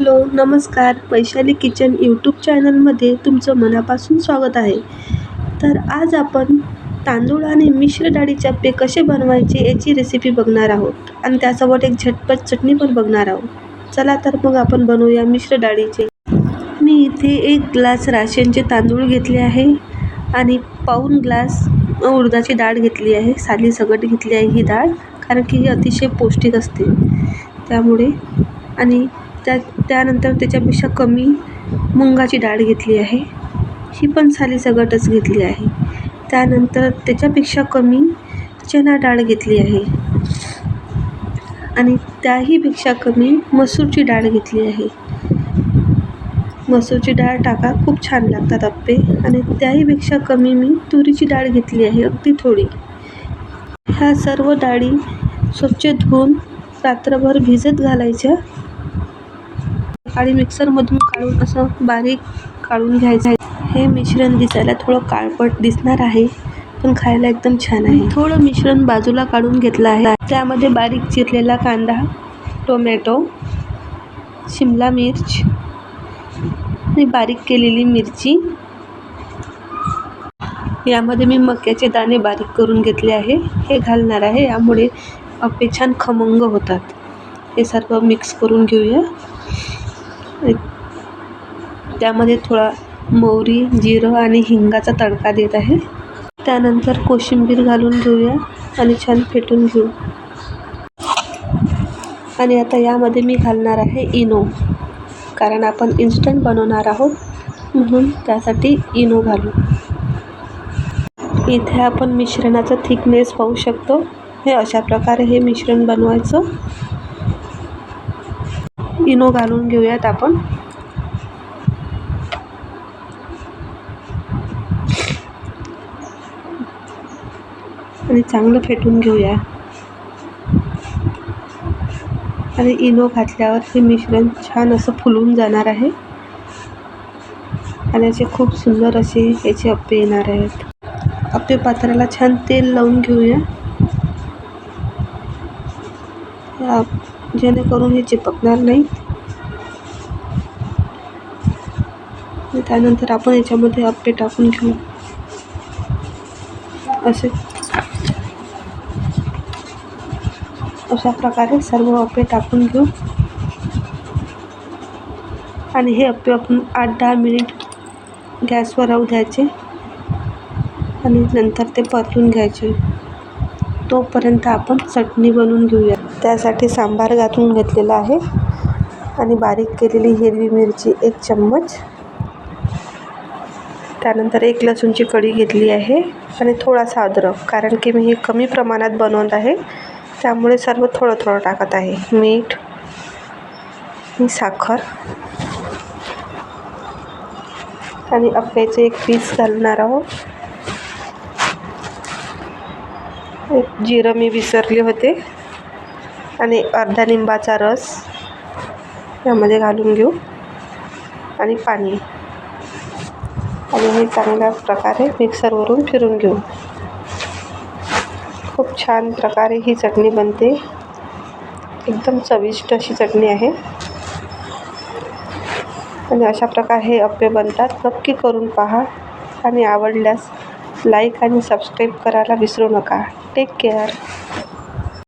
Hello नमस्कार. Vaishali kitchen YouTube चॅनलमध्ये तुमचं मनापासून स्वागत आहे. तर आज आपण तांदूळ आणि मिश्र डाळीचे पे कसे बनवायचे याची रेसिपी बघणार आहोत. आणि त्यासोबत एक झटपट चटणी पण बघणार आहोत. चला तर मग आपण बनवूया मिश्र डाळीचे. मी इथे एक ग्लास राशनचे तांदूळ घेतले आहे आणि पाऊण ग्लास उडदाची डाळ घेतली आहे. साली सगट घेतली आहे ही डाळ कारण की ही अतिशय पौष्टिक असते. त्यामुळे आणि त्या त्यानंतर त्याच्यापेक्षा कमी मुगाची डाळ घेतली आहे. ही पण सालीसकटच घेतली आहे. त्यानंतर त्याच्यापेक्षा कमी चणा डाळ घेतली आहे. आणि त्याहीपेक्षा कमी मसूरची डाळ घेतली आहे. मसूरची डाळ टाका खूप छान लागतात अप्पे आणि त्याहीपेक्षा कमी मी तुरीची डाळ घेतली आहे अगदी थोडी. ह्या सर्व डाळी स्वच्छ धुवून रात्रभर भिजत घालायच्या. आणि मिक्सरमधून काढून असं बारीक काढून घ्यायचं. आहे हे मिश्रण दिसायला थोडं काळपट दिसणार आहे पण खायला एकदम छान आहे. थोडं मिश्रण बाजूला काढून घेतलं आहे. त्यामध्ये बारीक चिरलेला कांदा टोमॅटो शिमला मिर्च आणि बारीक केलेली मिरची. यामध्ये मी मक्याचे दाणे बारीक करून घेतले आहे. हे घालणार आहे यामुळे अप्पे छान खमंग होतात. हे सर्व मिक्स करून घेऊया. त्यामध्ये थोडा मोहरी जिरं आणि हिंगाचा तडका देत आहे. त्यानंतर कोशिंबीर घालून घेऊया आणि छान फेटून घेऊ. आणि आता यामध्ये मी घालणार आहे इनो कारण आपण इन्स्टंट बनवणार आहोत म्हणून त्यासाठी इनो घालू. इथे आपण मिश्रणाचं थिकनेस पाहू शकतो. हे अशा प्रकारे हे मिश्रण बनवायचं. इनो घालून घेऊयात आपण. आणि चांगलं फेटून घेऊया. आणि इनो घातल्यावर हे मिश्रण छान असं फुलून जाणार आहे. आणि असे खूप सुंदर असे याचे अप्पे येणार आहेत. अप्पे पात्राला छान तेल लावून घेऊया. जेणेकरून हे चिपकणार नाही. त्यानंतर आपण याच्यामध्ये अप्पे टाकून घेऊ. असे. अशा प्रकारे सर्व अप्पे टाकून घेऊ. आणि हे अप्पे आपण आठ दहा मिनिट गॅसवर राहू द्यायचे. आणि नंतर ते परतून घ्यायचे. तोपर्यंत आपण चटणी बनवून घेऊया. त्यासाठी सांबार घातून घेतलेला आहे. आणि बारीक केलेली हिरवी मिरची एक चम्मच. त्यानंतर एक लसूणची कढी घेतली आहे. आणि थोडासा अद्रक कारण की मी हे कमी प्रमाणात बनवत आहे. त्यामुळे सर्व थोडं थोडं टाकत आहे. मीठ आणि साखर. आणि अप्प्याचे एक पीस घालणार आहोत. एक जिरं मी विसरले होते. आणि अर्धा लिंबाचा रस यामध्ये घालून घेऊ. आणि पाणी. आणि हे चांगल्या प्रकारे मिक्सरवरून फिरून घेऊ. खूप छान प्रकारे ही चटणी बनते. एकदम चविष्ट अशी चटणी आहे. आणि अशा प्रकारे हे अप्पे बनतात. नक्की करून पहा. आणि आवडल्यास लाईक आणि सबस्क्राईब करायला विसरू नका. Take care